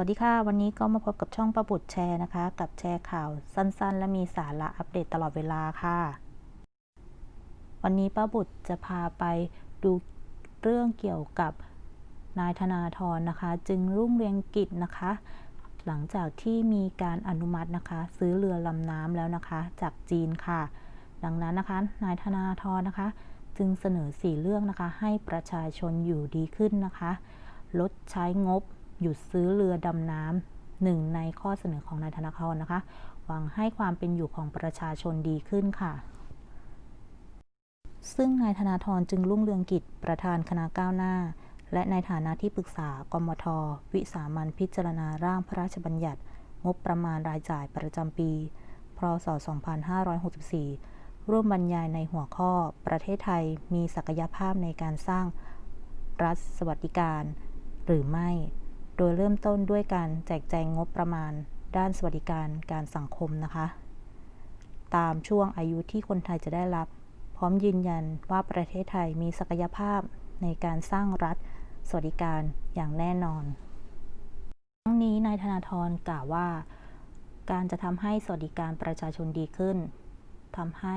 วัสดีค่ะ วันนี้ก็มาพบกับช่องประบุตรแชร์นะคะ กับแชร์ข่าวสั้นๆ และมีสาระอัปเดตตลอดเวลาค่ะ วันนี้ป้าบุตรจะพาไปดูเรื่องเกี่ยวกับนายธนาธรนะคะ จึงรุ่งเรืองกิจนะคะ หลังจากที่มีการอนุมัตินะคะ ซื้อเรือลำน้ำแล้วนะคะ จากจีนค่ะ ดังนั้นนะคะ นายธนาธรนะคะ จึงเสนอสี่เรื่องนะคะ ให้ประชาชนอยู่ดีขึ้นนะคะ ลดใช้งบ หยุดซื้อเรือดำน้ำหนึ่งในข้อเสนอของนายธนาธรนะคะ หวังให้ความเป็นอยู่ของประชาชนดีขึ้นค่ะ ซึ่งนายธนาธรจึงรุ่งเรืองกิจประธานคณะก้าวหน้า และในฐานะที่ปรึกษากมท วิสามันพิจารณาร่างพระราชบัญญัติ งบประมาณรายจ่ายประจำปี พศ 2564 ร่วมบรรยายในหัวข้อ ประเทศไทยมีศักยภาพในการสร้างรัฐสวัสดิการ หรือไม่ โดยเริ่มต้นด้วยการแจกแจงงบประมาณ ด้านสวัสดิการการสังคมนะคะ ตามช่วงอายุที่คนไทยจะได้รับ พร้อมยืนยันว่าประเทศไทยมีศักยภาพในการสร้างรัฐสวัสดิการอย่างแน่นอนทั้งนี้นายธนาธรกล่าวว่า การจะทำให้สวัสดิการประชาชนดีขึ้นทำให้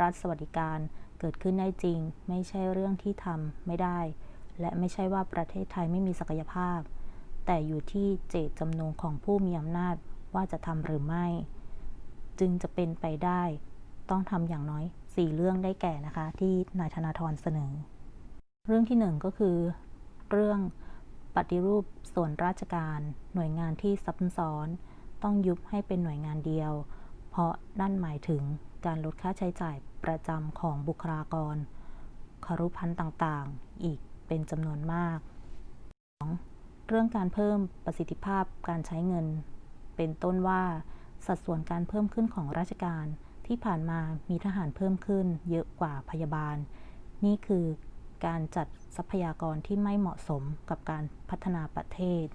รัฐสวัสดิการเกิดขึ้นได้จริง ไม่ใช่เรื่องที่ทำไม่ได้ และไม่ใช่ว่าประเทศไทยไม่มีศักยภาพ แต่อยู่ที่เจตจำนงของผู้มีอำนาจว่าจะทำหรือไม่ จึงจะเป็นไปได้ ต้องทำอย่างน้อย 4 เรื่องได้แก่นะคะ ที่นายธนาธรเสนอ เรื่องที่ 1 ก็คือ เรื่องปฏิรูปส่วนราชการ หน่วยงานที่ซับซ้อน ต้องยุบให้เป็นหน่วยงานเดียว เพราะนั่นหมายถึงการลดค่าใช้จ่ายประจำของบุคลากรคารุพันธ์ต่างๆ อีกเป็นจำนวนมาก 2. เรื่องการเพิ่มประสิทธิภาพการใช้เงิน เป็นต้นว่าสัดส่วนการเพิ่มขึ้นของราชการที่ผ่านมามีทหารเพิ่มขึ้นเยอะกว่าพยาบาล นี่คือการจัดทรัพยากรที่ไม่เหมาะสมกับการพัฒนาประเทศ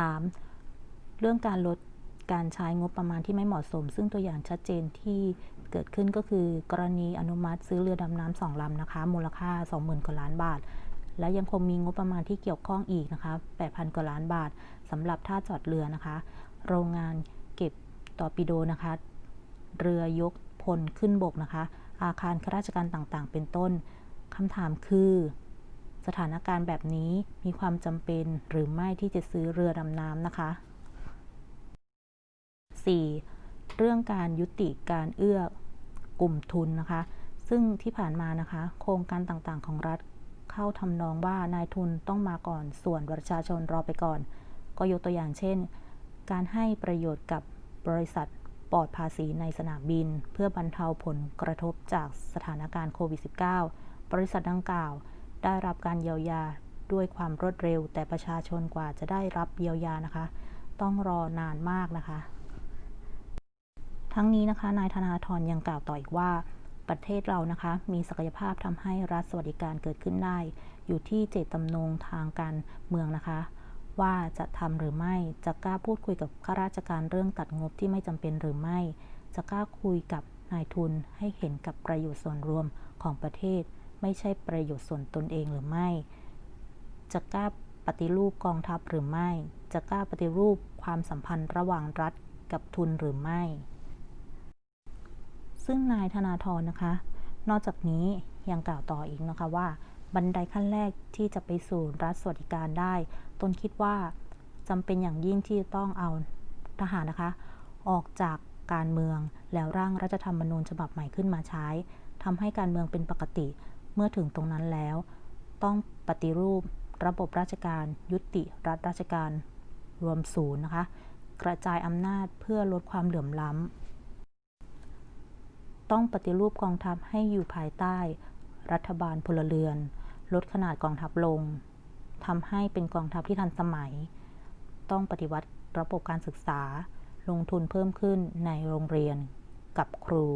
3. เรื่องการลดการใช้งบประมาณที่ไม่เหมาะสม ซึ่งตัวอย่างชัดเจนที่เกิดขึ้นก็คือ กรณีอนุมัติซื้อเรือดำน้ำสองลำนะคะ มูลค่า 20,000กว่าล้านบาท และยังคงมีงบประมาณที่เกี่ยวข้องอีกนะคะ 8,000 กว่าล้านบาทสำหรับท่าจอดเรือนะคะ โรงงานเก็บตอปิโดนะคะ เรือยกพลขึ้นบกนะคะ อาคารข้าราชการต่างๆ เป็นต้นคำถามคือ สถานการณ์แบบนี้มีความจำเป็นหรือไม่ที่จะซื้อเรือดำน้ำนะคะ 4. เรื่องการยุติการเอื้อกลุ่มทุนนะคะ ซึ่งที่ผ่านมานะคะ โครงการต่างๆ ของรัฐ เข้าทำนองว่านายทุนต้องมาก่อน ส่วนประชาชนรอไปก่อน ก็ยกตัวอย่างเช่น การให้ประโยชน์กับบริษัทปลอดภาษีในสนามบิน เพื่อบรรเทาผลกระทบจากสถานการณ์โควิด -19 บริษัทดังกล่าว ได้รับการเยียวยาด้วยความรวดเร็ว แต่ประชาชนกว่าจะได้รับเยียวยานะคะ ต้องรอนานมากนะคะ ทั้งนี้นะคะ นายธนาธรยังกล่าวต่ออีกว่า ประเทศเรานะคะ มีศักยภาพทำให้รัฐสวัสดิการเกิดขึ้นได้ อยู่ที่เจตจำนงทางการเมืองนะคะ ว่าจะทำหรือไม่ จะกล้าพูดคุยกับข้าราชการเรื่องตัดงบที่ไม่จำเป็นหรือไม่ จะกล้าคุยกับนายทุนให้เห็นกับประโยชน์ส่วนรวมของประเทศ ไม่ใช่ประโยชน์ส่วนตนเองหรือไม่ จะกล้าปฏิรูปกองทัพหรือไม่ จะกล้าปฏิรูปความสัมพันธ์ระหว่างรัฐกับทุนหรือไม่ ซึ่งนายธนาธรนะคะ นอกจากนี้ยังกล่าวต่ออีกนะคะว่า บันไดขั้นแรกที่จะไปสู่รัฐสวัสดิการได้ ตนคิดว่าจำเป็นอย่างยิ่งที่ต้องเอาทหารนะคะ ออกจากการเมืองแล้วร่างรัฐธรรมนูญฉบับใหม่ขึ้นมาใช้ทำให้การเมืองเป็นปกติเมื่อถึงตรงนั้นแล้ว ต้องปฏิรูประบบราชการ ยุติรัฐราชการ รวมศูนย์นะคะ กระจายอำนาจเพื่อลดความเหลื่อมล้ำ ต้องปฏิรูปกองทัพให้อยู่ภายใต้ รัฐบาลพลเรือน ลดขนาดกองทัพลงทำให้เป็นกองทัพที่ทันสมัย ต้องปฏิวัติระบบการศึกษา ลงทุนเพิ่มขึ้นในโรงเรียน กับครู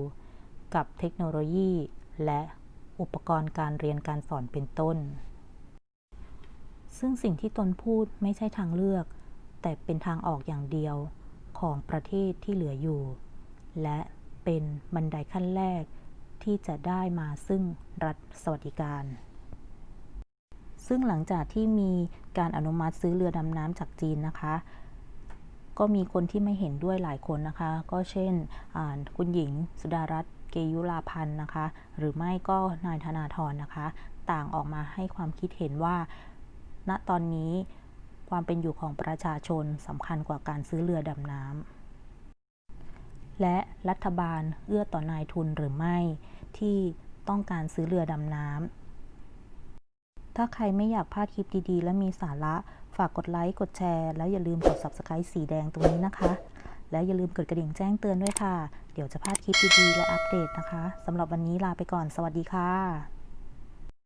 กับเทคโนโลยี และอุปกรณ์การเรียนการสอนเป็นต้น ซึ่งสิ่งที่ตนพูดไม่ใช่ทางเลือก แต่เป็นทางออกอย่างเดียวของประเทศที่เหลืออยู่ และ เป็นบันไดขั้นแรกที่จะได้มาซึ่งรัฐสวัสดิการ ซึ่งหลังจากที่มีการอนุมัติซื้อเรือดำน้ำจากจีนนะคะ ก็มีคนที่ไม่เห็นด้วยหลายคนนะคะ ก็เช่นคุณหญิงสุดารัตน์เกยุราพันธ์นะคะ หรือไม่ก็นายธนาธรนะคะ ต่างออกมาให้ความคิดเห็นว่า ณตอนนี้ความเป็นอยู่ของประชาชนสำคัญกว่าการซื้อเรือดำน้ำ และรัฐบาลเอื้อต่อนายทุนหรือไม่ ที่ต้องการซื้อเรือดำน้ำ ถ้าใครไม่อยากพลาดคลิปดีๆ และมีสาระ ฝากกดไลค์ กดแชร์ แล้วอย่าลืมกด subscribe สีแดงตรงนี้นะคะ แล้วอย่าลืมกดกระดิ่งแจ้งเตือนด้วยค่ะ เดี๋ยวจะพลาดคลิปดีๆ และอัปเดตนะคะสำหรับวันนี้ลาไปก่อน สวัสดีค่ะ